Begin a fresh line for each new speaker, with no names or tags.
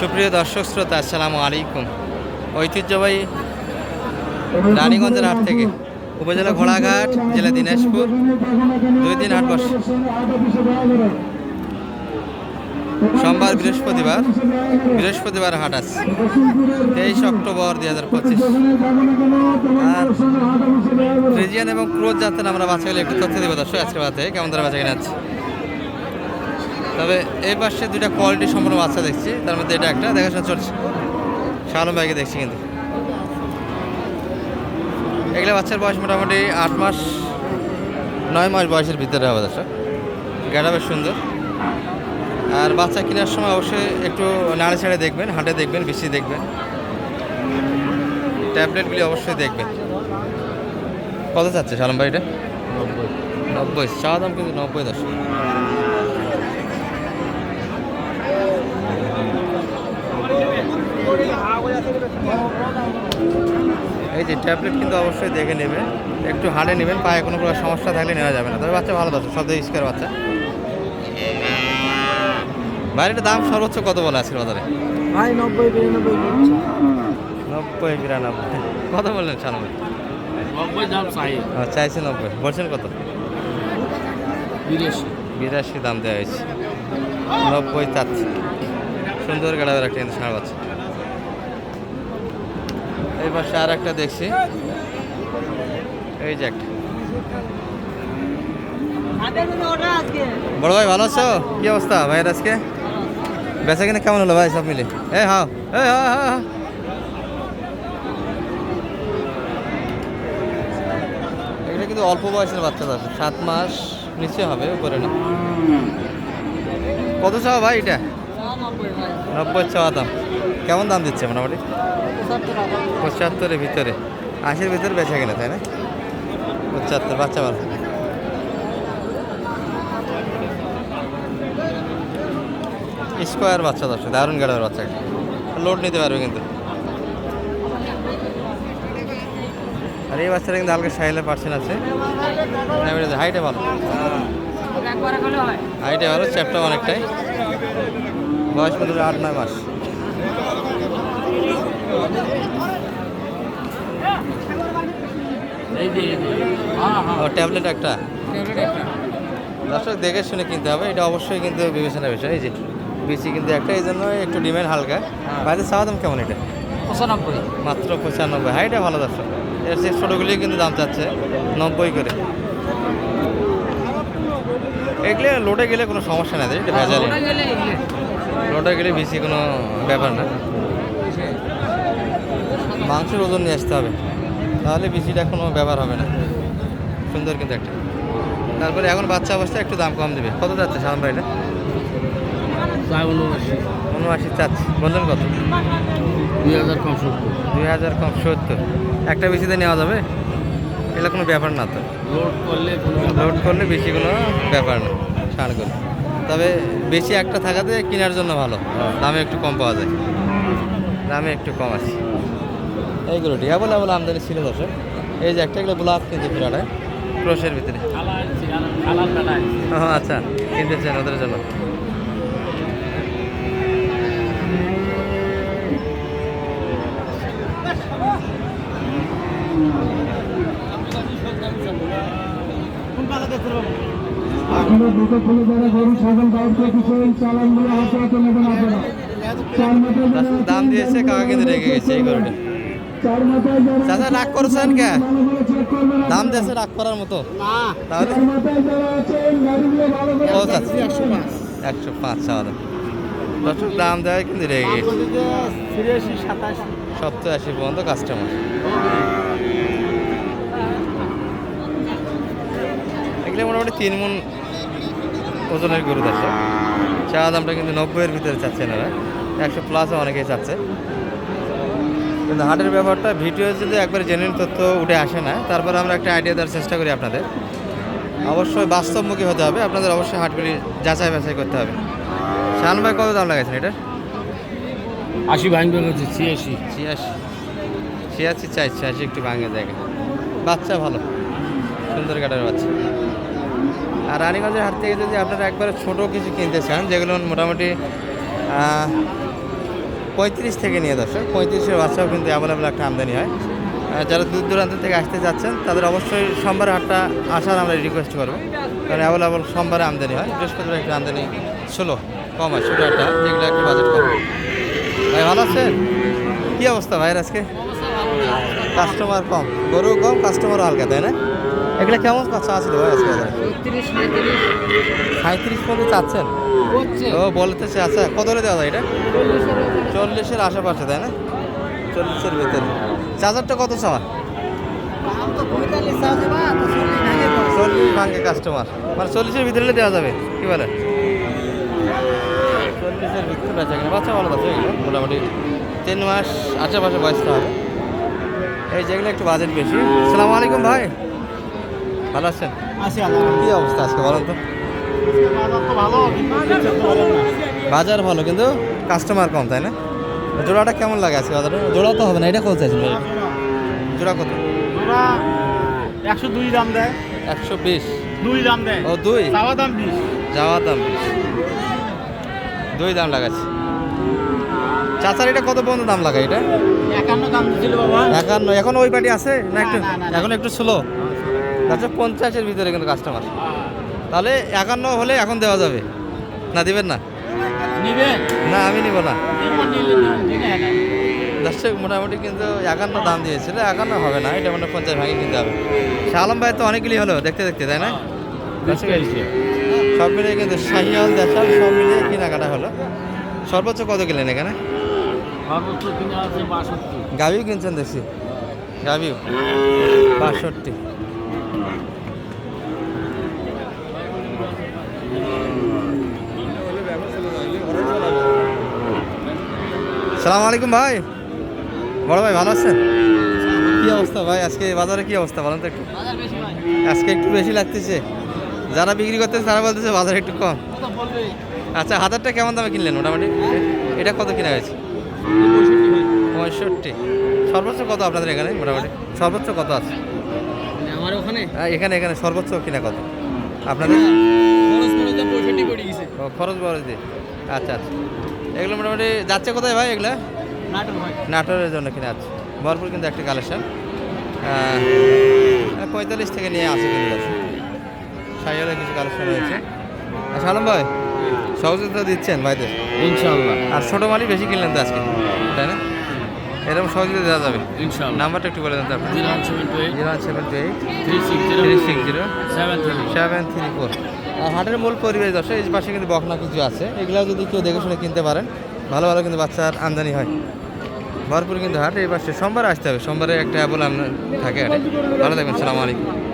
সুপ্রিয় দর্শক শ্রোতা, আসসালামু আলাইকুম। ঐতিহ্যবাহী রানীগঞ্জের হাট থেকে উপজেলা ঘোড়াঘাট, জেলা দিনাজপুর, দুই দিন হাট বসে। সোমবার বৃহস্পতিবার বৃহস্পতিবার হাট আছে, তেইশ অক্টোবর দুই হাজার পঁচিশ। আর ফ্রিজিয়ান এবং ক্রোজ জাতের আমরা বাচ্চাগুলো একটু তথ্য দেবো দর্শক আজকে বাতে কেমন তারা বাচ্চা কিনে আছে? তবে এই পাশে দুইটা কোয়ালিটি সম্পন্ন বাচ্চা দেখছি। তার মধ্যে এটা একটা দেখাশোনা চলছে। শালম ভাইকে দেখছি কিন্তু। এগুলো বাচ্চার বয়স মোটামুটি আট মাস নয় মাস বয়সের ভিতরে হবে দর্শক। গেটা বেশ সুন্দর। আর বাচ্চা কেনার সময় অবশ্যই একটু নাড়ে ছাড়ে দেখবেন হাটে দেখবেন বেশি দেখবেন। ট্যাবলেটগুলি অবশ্যই দেখবেন। কত চাচ্ছে শালম ভাই এটা? নব্বই। নব্বই। চাওয়া দাম কিন্তু নব্বই দর্শক। এই যে ট্যাবলেট কিন্তু অবশ্যই দেখে নেবেন একটু হাঁটে নেবেন পায়ে কোনো প্রকার সমস্যা থাকলে নেওয়া যাবে না। তবে বাচ্চা ভালো দর্শক সব স্কোয়ার বাচ্চা। বাইরেটা দাম সর্বোচ্চ কত বলে আজকের বাজারে?
ভাই নব্বই বিরানব্বই
নব্বই বিরানব্বই। কত বললেন সানব্বই
নব্বই দাম চাই।
চাইছে নব্বই। বলছেন কত?
বিদেশি
বিরাশি দাম দেওয়া হয়েছে। নব্বই চাচ্ছে। সুন্দর গাড়াবের একটা কিন্তু বাচ্চা। এই পাশে আর একটা দেখছি। এই যে একটা। বড় ভাই, ভালো আছো? কি অবস্থা ভাইয়ের আজকে? বেচা কিনা কেমন হলো ভাই সব মিলে? এ, হাও। এ। এগুলো কিন্তু অল্প বয়সের বাচ্চা আছে সাত মাস নিচে হবে, উপরে না। কত চাও ভাই এটা? নব্বই চাওয়া দাম। কেমন দাম দিচ্ছে মোটামুটি? পঁচাত্তরের ভিতরে। আশির ভিতরে বেচা গেলে তাই না? পঁচাত্তর বাচ্চা ভালো স্কোয়ার বাচ্চা দর্শক দারুণ গাড়ার বাচ্চা। লোড নিতে পারবে কিন্তু। আর এই বাচ্চাটা কিন্তু হালকা সাইলে পার্সেন্ট আছে। হাইটে ভালো। হাইটে ভালো চ্যাপটা অনেকটাই। বয়স মধ্যে আট নয় মাস
এই যে হ্যাঁ হ্যাঁ
ও ট্যাবলেট একটা? দর্শক দেখে শুনে কিনতে হবে। এটা অবশ্যই কিন্তু বিবেচনার বিষয়। এই যে বেশি কিন্তু একটা এই জন্য একটু ডিমান্ড হালকা। বাইরে চাওয়া দাম কেমন এটা?
পঁচানব্বই।
মাত্র পঁচানব্বই। হ্যাঁ হাইটা ভালো দর্শক। এর সে ছোটোগুলি কিন্তু দাম চাচ্ছে নব্বই করে। এগুলো লোটে গেলে কোনো সমস্যা নাই এটা ভেজালি। লোটে গেলে বেশি কোনো ব্যাপার না। মাংসের ওজন নিয়ে আসতে হবে। তাহলে বেশিটা কোনো ব্যাপার হবে না। সুন্দর কিন্তু একটা। তারপরে এখন বাচ্চা অবস্থায় একটু দাম কম দেবে। কত যাচ্ছে সালাম ভাইটা?
উনআশি
চাচ্ছে। বললেন কত?
দুই হাজার কম সত্তর
দুই হাজার কম সত্তর একটা বেশিতে নেওয়া যাবে? এটা কোনো ব্যাপার না তো।
লোড করলে
লোড করলে বেশি কোনো ব্যাপার না সারগুলো তবে বেশি একটা থাকাতে কেনার জন্য ভালো। দামে একটু কম পাওয়া যায়। দামে একটু কম আছে। এইগুলো ডিয়া বলে বলে আমদানি ছিল দর্শক। এই যে একটা এগুলো ব্লাক কিন্তু পুরাটায় ক্রোশের ভিতরে। আচ্ছা কিনতেছেন ওদের জন্য।
এখনও দুটো খুলে যারা গরু ছাগল দায়িত্ব কিছু চালান হাতে হাতে নেবেন আপনারা। চার মাথায় যারা
দর্শক দাম দিয়েছে কাকা কিন্তু রেগে গেছে এই গরুটা। চাচা রাগ করছেন কে? দাম দিয়েছে রাগ করার মতো। তাহলে? একশো পাঁচ দাম দর্শক দাম দেয় কিন্তু রেগে সপ্তাহ আশি পর্যন্ত কাস্টমার এগুলো মোটামুটি তিন মন ওজনের গরু দর্শক। চা দামটা কিন্তু নব্বইয়ের ভিতরে চাচ্ছে এনারা। একশো প্লাসও অনেকেই চাচ্ছে। কিন্তু হাটের ব্যাপারটা ভিডিও যদি একবার জেনুইন তথ্য উঠে আসে না। তারপরে আমরা একটা আইডিয়া দেওয়ার চেষ্টা করি আপনাদের। অবশ্যই বাস্তবমুখী হতে হবে। আপনাদের অবশ্যই হাটগুলি যাচাই বাছাই করতে হবে। শান ভাই কত দাম লাগাইছেন এটা
আশি ভাঙবে হচ্ছে ছিয়াশি।
ছিয়াশি। ছিয়াশি চাই ছিয়াশি একটু ভাঙে জায়গা বাচ্চা ভালো। সুন্দর কাটার বাচ্চা। আর রানীগঞ্জের হাট থেকে যদি আপনারা একবারে ছোটো কিছু কিনতে চান যেগুলো মোটামুটি পঁয়ত্রিশ থেকে নিয়ে দর্শক পঁয়ত্রিশের বাচ্চাও কিন্তু অ্যাভেলেবেল একটা আমদানি হয়। যারা দূর দূরান্ত থেকে আসতে যাচ্ছেন তাদের অবশ্যই সোমবার হাটটা আসার আমরা রিকোয়েস্ট করব। কারণ অ্যাভেলেবল সোমবারে আমদানি হয় বৃহস্পতিবার একটু আমদানি ষোলো কম হয় ছোটো একটা যেগুলো একটু বাজেট কম। ভাই ভালো আছেন? কী অবস্থা ভাইয়ের আজকে? কাস্টমার কম গরু কম কাস্টমার হালকা তাই না? এগুলো কেমন কথা আছিল ভাই আজকে সাঁত্রিশ। পর্যন্ত চাচ্ছেন? ও বলতেছে আচ্ছা কত দেওয়া যায় এটা? চল্লিশের আশেপাশে তাই না? চল্লিশের ভিতরে। চার্জারটা কত চাওয়া চল্লিশ ভাঙ্গে কাস্টমার মানে চল্লিশের ভিতরে দেওয়া যাবে কি বলে? চল্লিশের ভিতরে বেচা কিনা? বাচ্চা ভালো আছে মোটামুটি। তিন মাস আশেপাশে বয়সটা হবে। এই যেগুলো একটু বাজেট বেশি। সালাম আলাইকুম ভাই। ভালো আছেন? কী অবস্থা আজকে বলেন তো? বাজার ভালো কিন্তু? কাস্টমার কম তাই না? জোড়াটা কেমন লাগে আজকে বাজারে? জোড়া তো হবে না এটা কত চাইছেন জোড়া কত?
জোড়া একশো দুই দাম দেয়।
একশো বিশ।
দুই দাম দেয়।
ও দুই?
চাওয়া দাম বিশ।
যাওয়ার দাম বিশ। দুই দাম লাগাচ্ছে। চাচার এটা কত পর্যন্ত দাম লাগায় এটা?
একান্ন দাম দিছিল বাবা।
একান্ন। এখন ওই পার্টি আছে না একটু?
না, না, না।
এখন একটু স্লো আচ্ছা পঞ্চাশের ভিতরে কিন্তু কাস্টমার তাহলে একান্ন হলে এখন দেওয়া যাবে। না দিবেন না? না আমি নিব না। দর্শক মোটামুটি কিন্তু একান্ন দাম দিয়েছিল একান্ন হবে না এটা মানে পঞ্চাশ ভাগে কিনতে হবে। শালম ভাই তো অনেকগুলি হলো দেখতে দেখতে তাই না? দর্শক সব মিলিয়ে কিন্তু শাহিয়াল দেশাল সব মিলিয়ে কেনাকাটা হলো। সর্বোচ্চ কত কিনলেন এখানে? গাভিও কিনছেন দেখছি গাভিও? বাষট্টি। সালাম আলাইকুম ভাই। বড় ভাই ভালো আছেন? কি অবস্থা ভাই? আজকে বাজারে কি অবস্থা বলেন তো একটু। আজকে একটু বেশি লাগতেছে। যারা বিক্রি করতেছে তারা বলতেছে বাজারে একটু কম। আচ্ছা হাজারটা কেমন দামে কিনলেন মোটামুটি? এটা কত কিনা হয়েছে?
পঁয়ষট্টি।
সর্বোচ্চ কত আপনাদের এখানে মোটামুটি? সর্বোচ্চ কত আছে?
আমার ওখানে?
এখানে এখানে সর্বোচ্চ কিনা কত? আপনাদের?
খরচ
ও, খরচ দিয়ে আচ্ছা আচ্ছা। এগুলো মোটামুটি যাচ্ছে কোথায় ভাই এগুলো? নাটোরের জন্য কিনে আছে ভরপুর কিন্তু একটা কালেকশন। পঁয়তাল্লিশ থেকে নিয়ে আসে কিন্তু সাইয়ালের কিছু কালেকশন রয়েছে। আচ্ছা আলম ভাই সহযোগিতা দিচ্ছেন ভাইদের।
ইনশাল্লাহ
আর ছোটো মালই বেশি কিনলেন তো আজকে তাই না? এরকম সহযোগিতা দেওয়া যাবে। নাম্বারটা একটু বলে দেন তারপর।
Zero one seven two eight.
Zero one seven two eight.
Three six zero.
Three six zero.
Seven three
seven three four. আর হাটের মূল পরিবেশ দর্শক এই পাশে কিন্তু বকনা কিছু আছে। এগুলো যদি কেউ দেখে শুনে কিনতে পারেন ভালো ভালো কিন্তু বাচ্চার আমদানি হয়। ভরপুর কিন্তু হাট। এই পাশে সোমবার আসতে হবে। সোমবারে একটা অ্যাবল থাকে হাটে। ভালো থাকবেন সালাম আলাইকুম।